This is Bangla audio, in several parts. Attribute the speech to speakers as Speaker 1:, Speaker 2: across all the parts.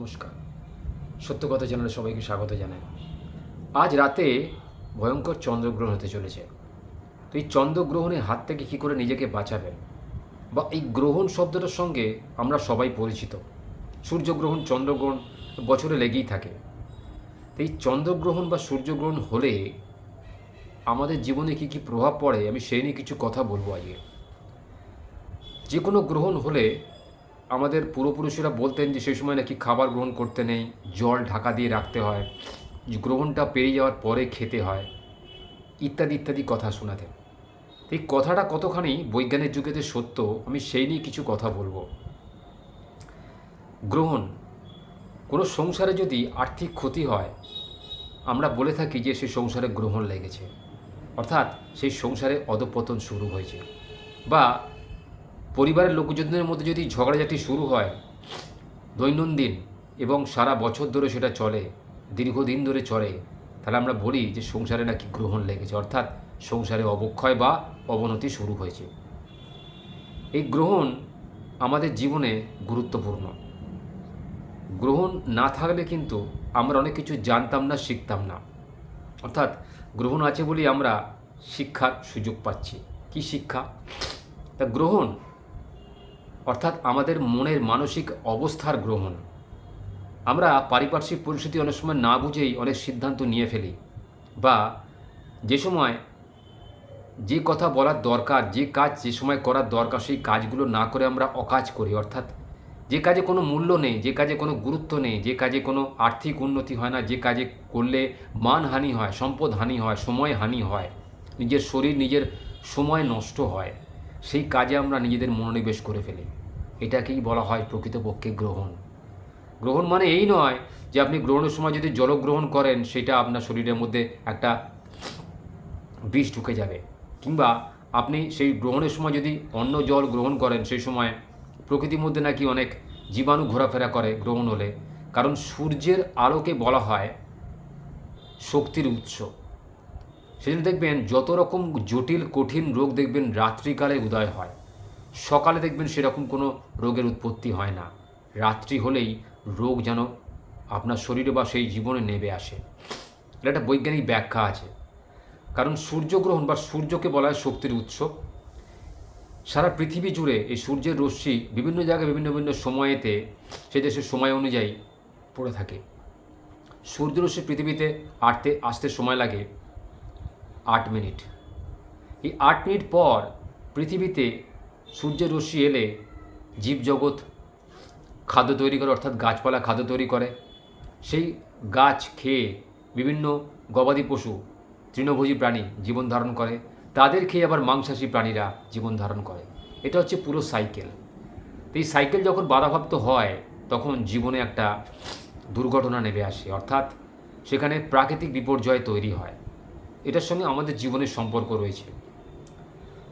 Speaker 1: নমস্কার। সত্য কথা চ্যানেলে সবাইকে স্বাগত জানাই। আজ রাতে ভয়ঙ্কর চন্দ্রগ্রহণ হতে চলেছে। তো এই চন্দ্রগ্রহণের হাত থেকে কী করে নিজেকে বাঁচাবেন বা এই গ্রহণ শব্দটার সঙ্গে আমরা সবাই পরিচিত। সূর্যগ্রহণ, চন্দ্রগ্রহণ বছরে লেগেই থাকে। তো এই চন্দ্রগ্রহণ বা সূর্যগ্রহণ হলে আমাদের জীবনে কী কী প্রভাব পড়ে আমি সেই নিয়ে কিছু কথা বলব আজকে। যে কোনো গ্রহণ হলে আমাদের পূর্বপুরুষেরা বলতেন যে সেই সময় নাকি খাবার গ্রহণ করতে নেই, জল ঢাকা দিয়ে রাখতে হয়, গ্রহণটা পেরিয়ে যাওয়ার পরে খেতে হয়, ইত্যাদি ইত্যাদি কথা শোনাতেন। এই কথাটা কতখানি বৈজ্ঞানিক যুগেতে সত্য, আমি সেই নিয়ে কিছু কথা বলব। গ্রহণ, কোনো সংসারে যদি আর্থিক ক্ষতি হয়, আমরা বলে থাকি যে সেই সংসারে গ্রহণ লেগেছে। অর্থাৎ সেই সংসারে অধপতন শুরু হয়েছে। বা পরিবারের লোকজনদের মধ্যে যদি ঝগড়াঝাটি শুরু হয়, দৈনন্দিন এবং সারা বছর ধরে সেটা চলে, দীর্ঘদিন ধরে চলে, তাহলে আমরা বলি যে সংসারে নাকি গ্রহণ লেগেছে। অর্থাৎ সংসারে অবক্ষয় বা অবনতি শুরু হয়েছে। এই গ্রহণ আমাদের জীবনে গুরুত্বপূর্ণ। গ্রহণ না থাকলে কিন্তু আমরা অনেক কিছু জানতাম না, শিখতাম না। অর্থাৎ গ্রহণ আছে বলেই আমরা শিক্ষার সুযোগ পাচ্ছি। কি শিক্ষা? তা গ্রহণ অর্থাৎ আমাদের মনের মানসিক অবস্থার গ্রহণ। আমরা পারিপার্শ্বিক পরিস্থিতি অনেক সময় না বুঝেই অনেক সিদ্ধান্ত নিয়ে ফেলি বা যে সময় যে কথা বলার দরকার, যে কাজ যে সময় করার দরকার, সেই কাজগুলো না করে আমরা অকাজ করি। অর্থাৎ যে কাজে কোনো মূল্য নেই, যে কাজে কোনো গুরুত্ব নেই, যে কাজে কোনো আর্থিক উন্নতি হয় না, যে কাজে করলে মানহানি হয়, সম্পদ হানি হয়, সময় হানি হয়, নিজের শরীর, নিজের সময় নষ্ট হয়। সেই কাজে আমরা নিজেদের মনোনিবেশ করে ফেলি। এটাকেই বলা হয় প্রকৃতপক্ষে গ্রহণ। গ্রহণ মানে এই নয় যে আপনি গ্রহণের সময় যদি জলগ্রহণ করেন, সেটা আপনার শরীরের মধ্যে একটা বিষ ঢুকে যাবে। কিংবা আপনি সেই গ্রহণের সময় যদি অন্য জল গ্রহণ করেন, সেই সময় প্রকৃতির মধ্যে নাকি অনেক জীবাণু ঘোরাফেরা করে গ্রহণ হলে। কারণ সূর্যের আলোকে বলা হয় শক্তির উৎস। সেজন্য দেখবেন যত রকম জটিল, কঠিন রোগ দেখবেন রাত্রিকালে উদয় হয়। সকালে দেখবেন সেরকম কোনো রোগের উৎপত্তি হয় না। রাত্রি হলেই রোগ যেন আপনার শরীরে বা সেই জীবনে নেবে আসে। এটা একটা বৈজ্ঞানিক ব্যাখ্যা আছে। কারণ সূর্যগ্রহণ বা সূর্যকে বলা হয় শক্তির উৎস। সারা পৃথিবী জুড়ে এই সূর্যের রশ্মি বিভিন্ন জায়গায় বিভিন্ন বিভিন্ন সময়েতে সে দেশের সময় অনুযায়ী পড়ে থাকে। সূর্যরশ্মি পৃথিবীতে আটতে, আসতে সময় লাগে। আট মিনিট। এই আট মিনিট পর পৃথিবীতে সূর্যের রশ্মি এলে জীবজগৎ খাদ্য তৈরি করে, অর্থাৎ গাছপালা খাদ্য তৈরি করে। সেই গাছ খেয়ে বিভিন্ন গবাদি পশু, তৃণভোজী প্রাণী জীবন ধারণ করে। তাদের খেয়ে আবার মাংসাশী প্রাণীরা জীবন ধারণ করে। এটা হচ্ছে পুরো সাইকেল। এই সাইকেল যখন বাধাপ্রাপ্ত হয়, তখন জীবনে একটা দুর্ঘটনা নেমে আসে। অর্থাৎ সেখানে প্রাকৃতিক বিপর্যয় তৈরি হয়। এটার সঙ্গে আমাদের জীবনের সম্পর্ক রয়েছে।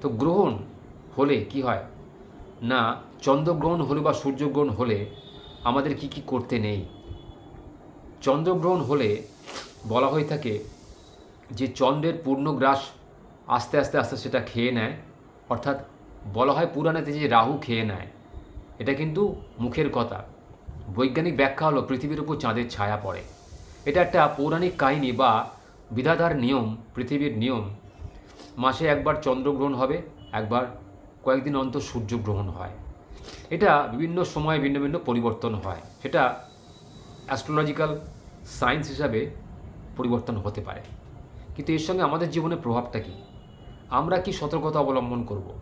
Speaker 1: তো গ্রহণ হলে কি হয়? না, চন্দ্রগ্রহণ হলে বা সূর্যগ্রহণ হলে আমাদের কি কি করতে নেই? চন্দ্রগ্রহণ হলে বলা হয়ে থাকে যে চন্দ্রের পূর্ণগ্রাস আস্তে আস্তে আস্তে সেটা খেয়ে নেয়, অর্থাৎ বলা হয় পুরাণেতে যে রাহু খেয়ে নেয়, এটা কিন্তু মুখের কথা। বৈজ্ঞানিক ব্যাখ্যা হলো পৃথিবীর উপর চাঁদের ছায়া পড়ে। এটা একটা পৌরাণিক কাহিনী বা বিধাতার নিয়ম, পৃথিবীর নিয়ম, মাসে একবার চন্দ্রগ্রহণ হবে, একবার কয়েকদিন অন্তর সূর্যগ্রহণ হয়। এটা বিভিন্ন সময়ে ভিন্ন ভিন্ন পরিবর্তন হয়। সেটা অ্যাস্ট্রোলজিক্যাল সায়েন্স হিসাবে পরিবর্তন হতে পারে। কিন্তু এর সঙ্গে আমাদের জীবনে প্রভাবটা কী? আমরা কি সতর্কতা অবলম্বন করব?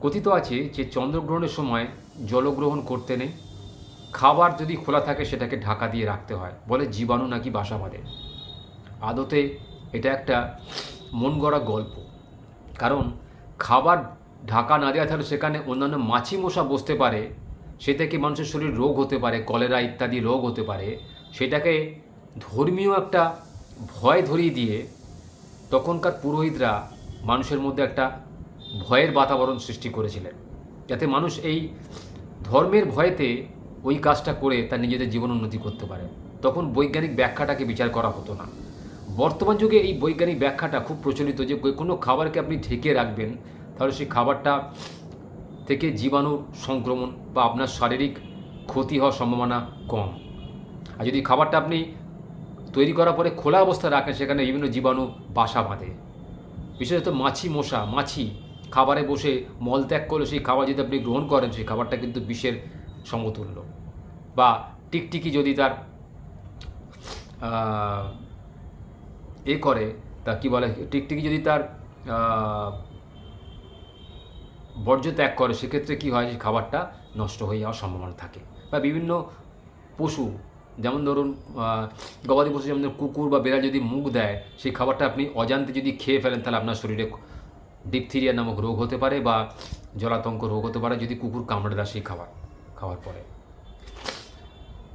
Speaker 1: কথিত আছে যে চন্দ্রগ্রহণের সময় জলগ্রহণ করতে নেই। খাবার যদি খোলা থাকে সেটাকে ঢাকা দিয়ে রাখতে হয়। বলে জীবাণু নাকি বাসা বাঁধে। আদতে এটা একটা মন গড়া গল্প। কারণ খাবার ঢাকা না দেওয়া থাকলে সেখানে অন্যান্য মাছি মশা বসতে পারে সে থেকে মানুষের শরীর রোগ হতে পারে, কলেরা ইত্যাদি রোগ হতে পারে, সেটাকে ধর্মীয় একটা ভয় ধরিয়ে দিয়ে তখনকার পুরোহিতরা মানুষের মধ্যে একটা ভয়ের বাতাবরণ সৃষ্টি করেছিলেন। যাতে মানুষ এই ধর্মের ভয়েতে ওই কাজটা করে তার নিজেদের জীবন উন্নতি করতে পারে। তখন বৈজ্ঞানিক ব্যাখ্যাটাকে বিচার করা হতো না। বর্তমান যুগে এই বৈজ্ঞানিক ব্যাখ্যাটা খুব প্রচলিত যে কোনো খাবারকে আপনি ঢেকে রাখবেন, তাহলে সেই খাবারটা থেকে জীবাণু সংক্রমণ বা আপনার শারীরিক ক্ষতি হওয়ার সম্ভাবনা কম। আর যদি খাবারটা আপনি তৈরি করার পরে খোলা অবস্থায় রাখেন, সেখানে বিভিন্ন জীবাণু বাসা বাঁধে। বিশেষত মাছি মশা, মাছি খাবারে বসে মল ত্যাগ করলে সেই খাবার যদি আপনি গ্রহণ করেন, সেই খাবারটা কিন্তু বিষের সমতুল্য। বা টিকটিকি যদি তার এ করে, তা কি বলে, টিকটিকি যদি তার বর্জ্য ত্যাগ করে, সেক্ষেত্রে কী হয় যে খাবারটা নষ্ট হয়ে যাওয়ার সম্ভাবনা থাকে। বা বিভিন্ন পশু, যেমন ধরুন গবাদি পশু যেমন কুকুর বা বেড়াল যদি মুখ দেয়, সেই খাবারটা আপনি অজান্তে যদি খেয়ে ফেলেন, তাহলে আপনার শরীরে ডিপথিরিয়া নামক রোগ হতে পারে বা জলাতঙ্ক রোগ হতে পারে যদি কুকুর কামড়ে দেয় সেই খাবার, খাওয়ার পরে।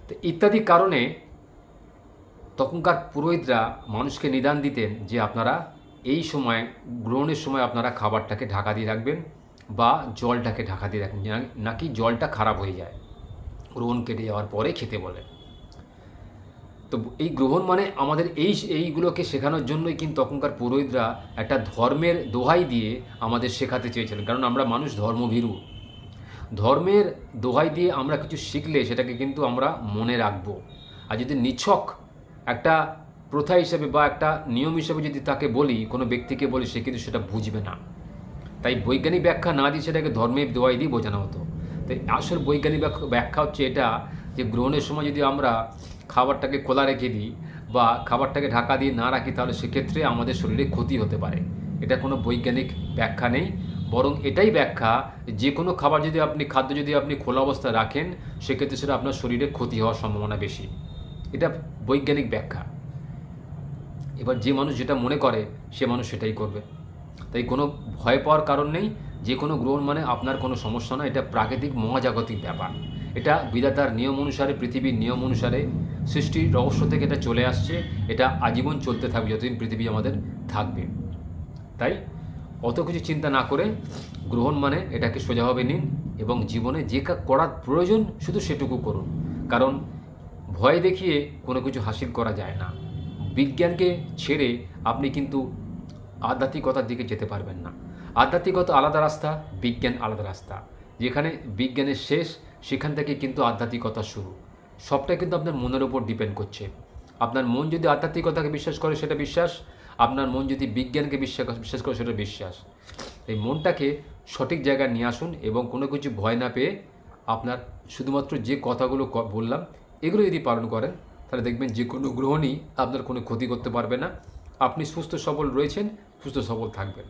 Speaker 1: তো ইত্যাদি কারণে তখনকার পুরোহিতরা মানুষকে নিদান দিতেন যে আপনারা এই সময়, গ্রহণের সময় আপনারা খাবারটাকে ঢাকা দিয়ে রাখবেন বা জলটাকে ঢাকা দিয়ে রাখবেন নাকি জলটা খারাপ হয়ে যায়। গ্রহণ কেটে যাওয়ার পরে খেতে বলে তো এই গ্রহণ মানে আমাদের এই, এইগুলোকে শেখানোর জন্যই কিন্তু তখনকার পুরোহিতরা একটা ধর্মের দোহাই দিয়ে আমাদের শেখাতে চেয়েছিলেন। কারণ আমরা মানুষ ধর্মভীরু। ধর্মের দোহাই দিয়ে আমরা কিছু শিখলে সেটাকে কিন্তু আমরা মনে রাখব। আর যদি নিছক একটা প্রথা হিসেবে বা একটা নিয়ম হিসেবে যদি তাকে বলি, কোনো ব্যক্তিকে বলি, সে কিন্তু সেটা বুঝবে না। তাই বৈজ্ঞানিক ব্যাখ্যা না দিয়ে সেটাকে ধর্মের দোয়াই দিয়ে বোঝানো হতো। তাই আসল বৈজ্ঞানিক ব্যাখ্যা হচ্ছে এটা যে গ্রহণের সময় যদি আমরা খাবারটাকে খোলা রেখে দিই বা খাবারটাকে ঢাকা দিয়ে না রাখি, তাহলে সেক্ষেত্রে আমাদের শরীরে ক্ষতি হতে পারে। এটা কোনো বৈজ্ঞানিক ব্যাখ্যা নেই। বরং এটাই ব্যাখ্যা, যে কোনো খাবার যদি আপনি, খাদ্য যদি আপনি খোলা অবস্থায় রাখেন, সেক্ষেত্রে সেটা আপনার শরীরে ক্ষতি হওয়ার সম্ভাবনা বেশি। এটা বৈজ্ঞানিক ব্যাখ্যা। এবার যে মানুষ যেটা মনে করে, সে মানুষ সেটাই করবে। তাই কোনো ভয় পাওয়ার কারণ নেই, যে কোনো গ্রহণ মানে আপনার কোনো সমস্যা না এটা প্রাকৃতিক মহাজাগতিক ব্যাপার। এটা বিধাতার নিয়ম অনুসারে, পৃথিবীর নিয়ম অনুসারে সৃষ্টির রহস্য থেকে এটা চলে আসছে, এটা আজীবন চলতে থাকবে যতদিন পৃথিবী আমাদের থাকবে। তাই অত কিছু চিন্তা না করে গ্রহণ মানে এটাকে সোজাভাবে নিন এবং জীবনে যে করার প্রয়োজন শুধু সেটুকু করুন। কারণ ভয় দেখিয়ে কোনো কিছু হাসিল করা যায় না। বিজ্ঞানকে ছেড়ে আপনি কিন্তু আধ্যাত্মিকতার দিকে যেতে পারবেন না। আধ্যাত্মিকতা আলাদা রাস্তা, বিজ্ঞান আলাদা রাস্তা। যেখানে বিজ্ঞানের শেষ, সেখান থেকে কিন্তু আধ্যাত্মিকতা শুরু। সবটাই কিন্তু আপনার মনের উপর ডিপেন্ড করছে। আপনার মন যদি আধ্যাত্মিকতাকে বিশ্বাস করে, সেটা বিশ্বাস। আপনার মন যদি বিজ্ঞানকে বিশ্বাস বিশ্বাস করে, সেটা বিশ্বাস। এই মনটাকে সঠিক জায়গায় নিয়ে আসুন এবং কোনো কিছু ভয় না পেয়ে আপনার শুধুমাত্র যে কথাগুলো বললাম এগুলো যদি পালন করেন, তাহলে দেখবেন যে কোনো গ্রহণই আপনার কোনো ক্ষতি করতে পারবে না। আপনি সুস্থ সবল রয়েছেন, সুস্থ সবল থাকবেন।